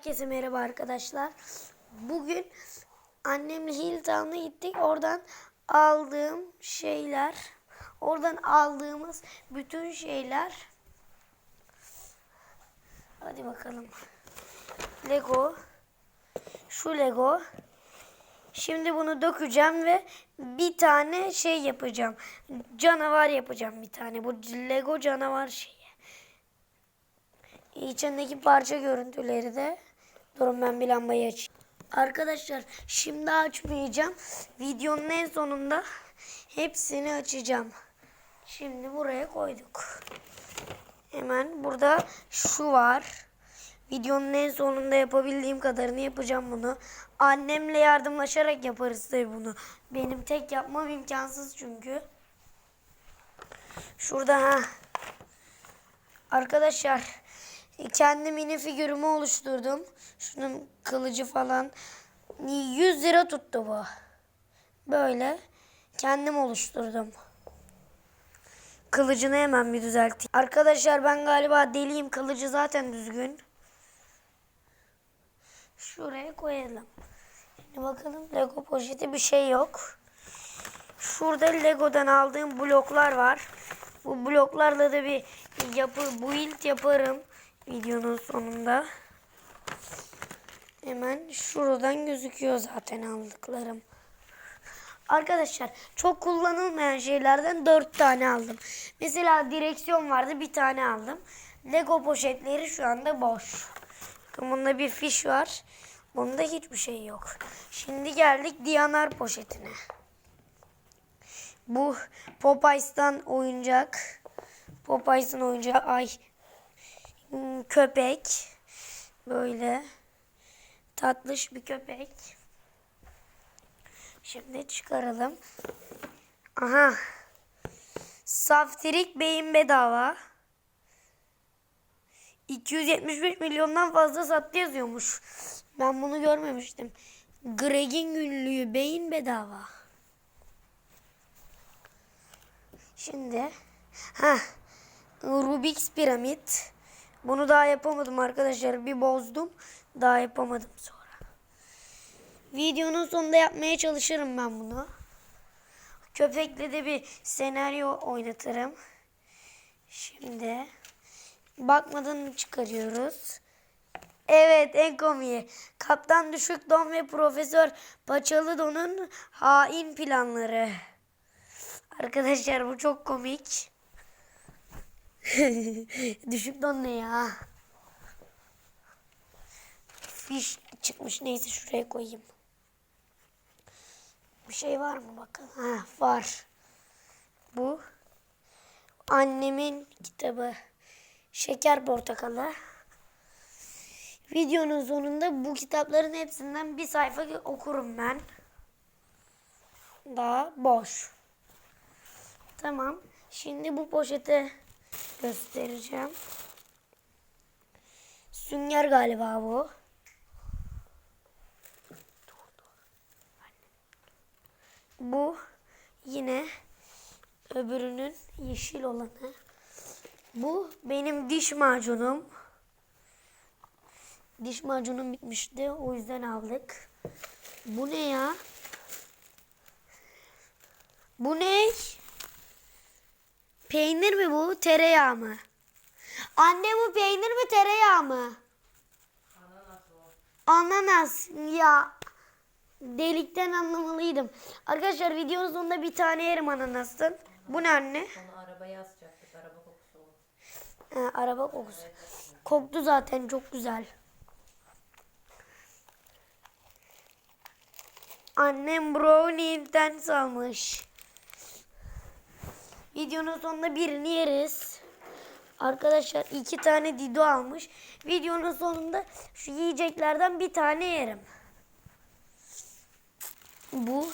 Herkese merhaba arkadaşlar. Bugün annemle Hilltown'a gittik. Oradan aldığım şeyler, oradan aldığımız bütün şeyler. Hadi bakalım. Lego. Şu Lego. Şimdi bunu dökeceğim ve bir tane şey yapacağım. Canavar yapacağım bir tane. Bu Lego canavar şeyi. İçindeki parça görüntüleri de durun ben bir lambayı açayım. Arkadaşlar şimdi açmayacağım. Videonun en sonunda hepsini açacağım. Şimdi buraya koyduk. Hemen burada şu var. Videonun en sonunda yapabildiğim kadarını yapacağım bunu. Annemle yardımlaşarak yaparız tabii bunu. Benim tek yapmam imkansız çünkü. Şurada ha. Arkadaşlar kendi mini figürümü oluşturdum. Şunun kılıcı falan. 100 lira tuttu bu. Böyle kendim oluşturdum. Kılıcını hemen bir düzelteyim. Arkadaşlar ben galiba deliyim. Kılıcı zaten düzgün. Şuraya koyalım. Şimdi bakalım Lego poşeti bir şey yok. Şurada Lego'dan aldığım bloklar var. Bu bloklarla da bir yapı, build yaparım videonun sonunda. Hemen şuradan gözüküyor zaten aldıklarım. Arkadaşlar çok kullanılmayan şeylerden 4 tane aldım. Mesela direksiyon vardı bir tane aldım. Lego poşetleri şu anda boş. Bakın bunda bir fiş var. Bunda hiçbir şey yok. Şimdi geldik Diyanar poşetine. Bu Popeyes'tan oyuncak. Popeyes'in oyuncağı ay köpek. Böyle tatlış bir köpek. Şimdi çıkaralım. Aha. Saftirik beyin bedava. 275 milyondan fazla sattı yazıyormuş. Ben bunu görmemiştim. Greg'in günlüğü beyin bedava. Şimdi ha Rubik's piramit. Bunu daha yapamadım arkadaşlar. Bir bozdum. Daha yapamadım sonra. Videonun sonunda yapmaya çalışırım ben bunu. Köpekle de bir senaryo oynatırım. Şimdi bakmadan çıkarıyoruz. Evet en komiği. Kaptan Düşük Don ve Profesör Paçalı Don'un hain planları. Arkadaşlar bu çok komik. Düşük don ne ya? Fiş çıkmış neyse şuraya koyayım. Bir şey var mı bakın? Ha var. Bu annemin kitabı. Şeker portakalı. Videonun sonunda bu kitapların hepsinden bir sayfa okurum ben. Daha boş. Tamam. Şimdi bu poşete göstereceğim. Sünger galiba bu. Bu yine öbürünün yeşil olanı. Bu benim diş macunum. Diş macunum bitmişti. O yüzden aldık. Bu ne ya? Bu ne? Bu? Tereyağı mı? Anne bu peynir mi tereyağı mı? Ananas o. Ananas ya. Delikten anlamalıydım. Arkadaşlar videonun sonunda bir tane yerim ananasın. Bu ne anne? Onu arabaya asacaktık. Araba kokusu olur. Ha, araba kokusu. Koktu zaten çok güzel. Annem brownie'den salmış. Videonun sonunda birini yeriz. Arkadaşlar iki tane dido almış. Videonun sonunda şu yiyeceklerden bir tane yerim. Bu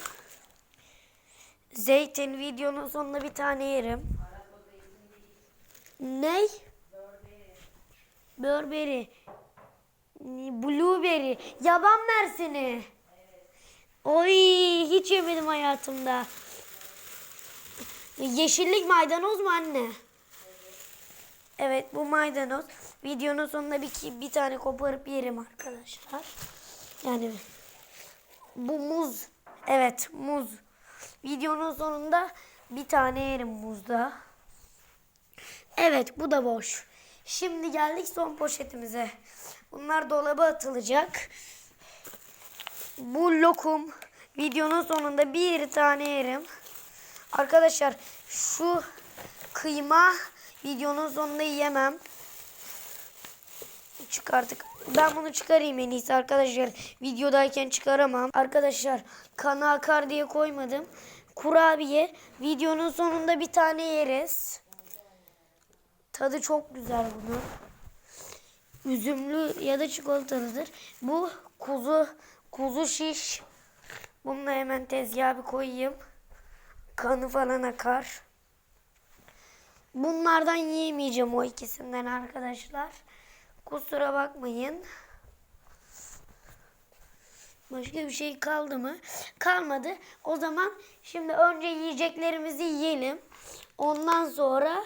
zeytin videonun sonunda bir tane yerim. Ney? Burberry. Blueberry. Yaban mersini. Oy hiç yemedim hayatımda. Yeşillik maydanoz mu anne? Evet bu maydanoz. videonun sonunda bir, bir tane koparıp yerim arkadaşlar. Yani bu muz. Evet muz. Videonun sonunda bir tane yerim muzda. Evet bu da boş. Şimdi geldik son poşetimize. Bunlar dolaba atılacak. Bu lokum videonun sonunda bir tane yerim. Arkadaşlar şu kıyma videonun sonunda yiyemem. Çık artık. Ben bunu çıkarayım en iyisi arkadaşlar. Videodayken çıkaramam. Arkadaşlar kana akar diye koymadım. Kurabiye videonun sonunda bir tane yeriz. Tadı çok güzel bunun. Üzümlü ya da çikolatalıdır. Bu kuzu kuzu şiş. Bunu da hemen tezgaha bir koyayım. Kanı falan akar. Bunlardan yiyemeyeceğim o ikisinden arkadaşlar. Kusura bakmayın. Başka bir şey kaldı mı? Kalmadı. O zaman şimdi önce yiyeceklerimizi yiyelim. Ondan sonra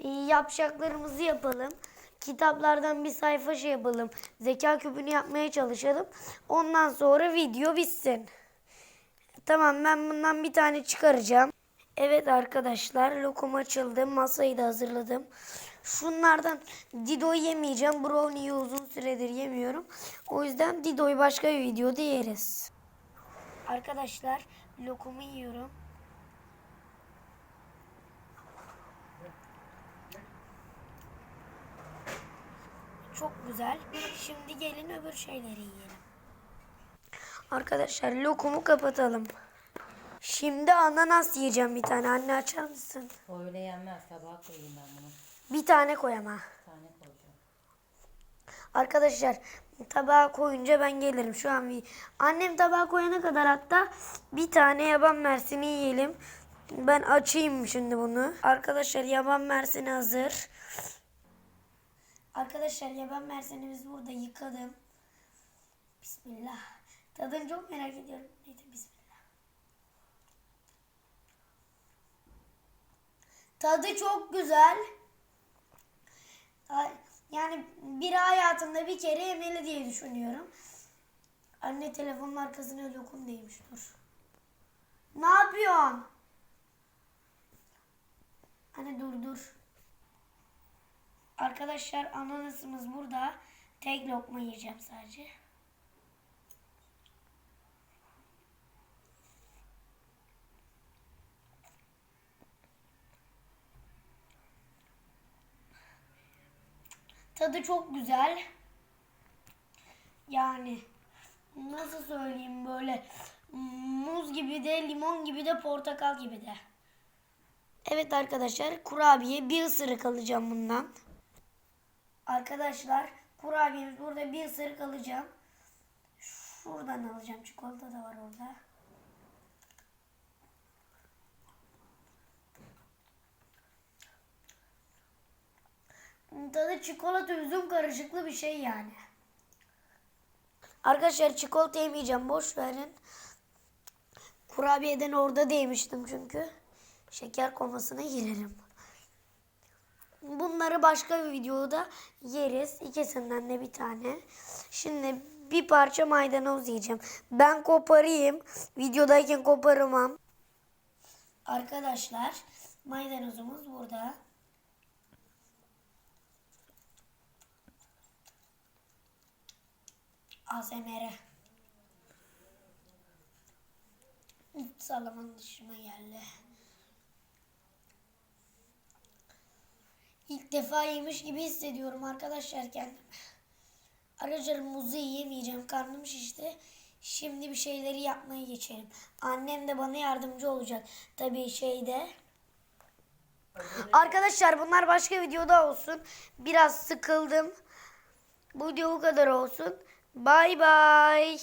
e, yapacaklarımızı yapalım. Kitaplardan bir sayfa şey yapalım. Zeka küpünü yapmaya çalışalım. Ondan sonra video bitsin. Tamam ben bundan bir tane çıkaracağım. Evet arkadaşlar lokum açıldı. Masayı da hazırladım. Şunlardan Dido'yu yemeyeceğim. Brownie'yi uzun süredir yemiyorum. O yüzden Dido'yu başka bir videoda yeriz. Arkadaşlar lokumu yiyorum. Çok güzel. Şimdi gelin öbür şeyleri yiyelim. Arkadaşlar lokumu kapatalım. Şimdi ananas yiyeceğim bir tane. Anne açar mısın? O öyle yenmez. Tabağa koyayım ben bunu. Bir tane koy ama. Bir tane koyacağım. Arkadaşlar tabağa koyunca ben gelirim. Şu an bir... Annem tabağa koyana kadar hatta bir tane yaban mersini yiyelim. Ben açayım şimdi bunu. Arkadaşlar yaban mersini hazır. Arkadaşlar yaban mersinimiz burada yıkadım. Bismillah. Tadını çok merak ediyorum. Neydi bismillah. Tadı çok güzel. Yani bir hayatımda bir kere yemeli diye düşünüyorum. Anne telefonun arkasına lokum değmiş dur. Ne yapıyorsun? Anne dur dur. Arkadaşlar ananasımız burada. Tek lokma yiyeceğim sadece. Tadı çok güzel. Yani nasıl söyleyeyim böyle muz gibi de limon gibi de portakal gibi de. Evet arkadaşlar kurabiye bir ısırık alacağım bundan. Arkadaşlar kurabiyemiz burada bir ısırık alacağım. Şuradan alacağım çikolata da var orada. Tadı çikolata üzüm karışıklı bir şey yani. Arkadaşlar çikolata yemeyeceğim boş verin. Kurabiyeden orada da yemiştim çünkü. Şeker komasına girerim. Bunları başka bir videoda yeriz. İkisinden de bir tane. Şimdi bir parça maydanoz yiyeceğim. Ben koparayım. Videodayken koparamam. Arkadaşlar maydanozumuz burada. ASMR. Salaman dışıma geldi. İlk defa yemiş gibi hissediyorum arkadaşlar kendimi. Arkadaşlar muzu yiyemeyeceğim. Karnım şişti. Şimdi bir şeyleri yapmaya geçelim. Annem de bana yardımcı olacak. Tabii şeyde. Arkadaşlar bunlar başka videoda olsun. Biraz sıkıldım. Bu video bu kadar olsun. Bay bay.